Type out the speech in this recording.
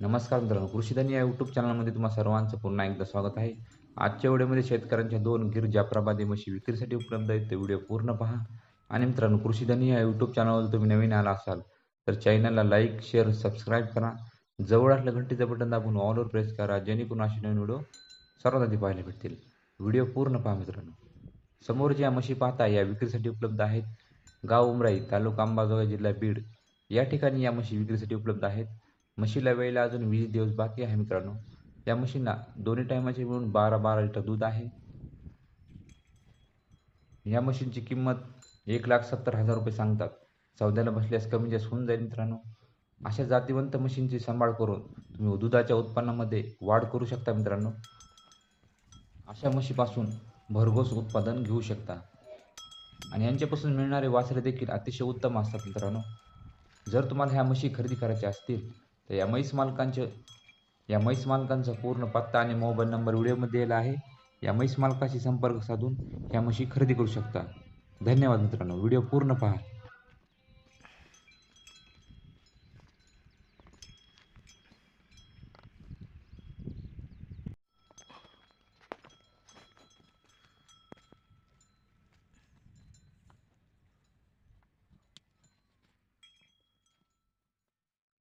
नमस्कार मित्रांनो कृषीधन या यूट्यूब चॅनलमध्ये तुम्हा सर्वांचं पुन्हा एकदा स्वागत आहे. आजच्या व्हिडिओमध्ये शेतकऱ्यांच्या दोन गिर जाफराबादी म्हशी विक्रीसाठी उपलब्ध आहेत. ते व्हिडिओ पूर्ण पहा. आणि मित्रांनो कृषीधन या यूट्यूब चॅनलवर तुम्ही नवीन आला असाल तर चॅनलला लाईक शेअर सबस्क्राईब करा. जवळ असलं घंटीचं बटन दाबून ऑलवर प्रेस करा जेणेकरून असे नवीन व्हिडिओ सर्वात आधी पाहायला भेटतील. व्हिडिओ पूर्ण पहा मित्रांनो. समोर ज्या म्हशी पाहता या विक्रीसाठी उपलब्ध आहेत गाव उमराई तालुका अंबाजोगाई जिल्हा बीड. या ठिकाणी या म्हशी विक्रीसाठी उपलब्ध आहेत. म्हशीला वेळेला अजून वीस दिवस बाकी आहे मित्रांनो. या म्हशींना दोन्ही टायमाचे मिळून बारा बारा लिटर दूध आहे. या म्हशींची किंमत एक लाख सत्तर हजार रुपये सांगतात. सौद्याला बसल्यास कमी जास्त होऊन जाईल मित्रांनो. अशा जातीवंत म्हशींची सांभाळ करून तुम्ही दुधाच्या उत्पन्नामध्ये वाढ करू शकता मित्रांनो. अशा म्हशीपासून भरघोस उत्पादन घेऊ शकता. आणि यांच्यापासून मिळणारे वासरे देखील अतिशय उत्तम असतात मित्रांनो. जर तुम्हाला ह्या म्हशी खरेदी करायच्या असतील तर या म्हैस मालकांचे या म्हैस मालकांचा पूर्ण पत्ता आणि मोबाईल नंबर व्हिडिओमध्ये दिलेला आहे. या म्हैस मालकाशी संपर्क साधून ह्या म्हशी खरेदी करू शकता. धन्यवाद मित्रांनो. व्हिडिओ पूर्ण पहा.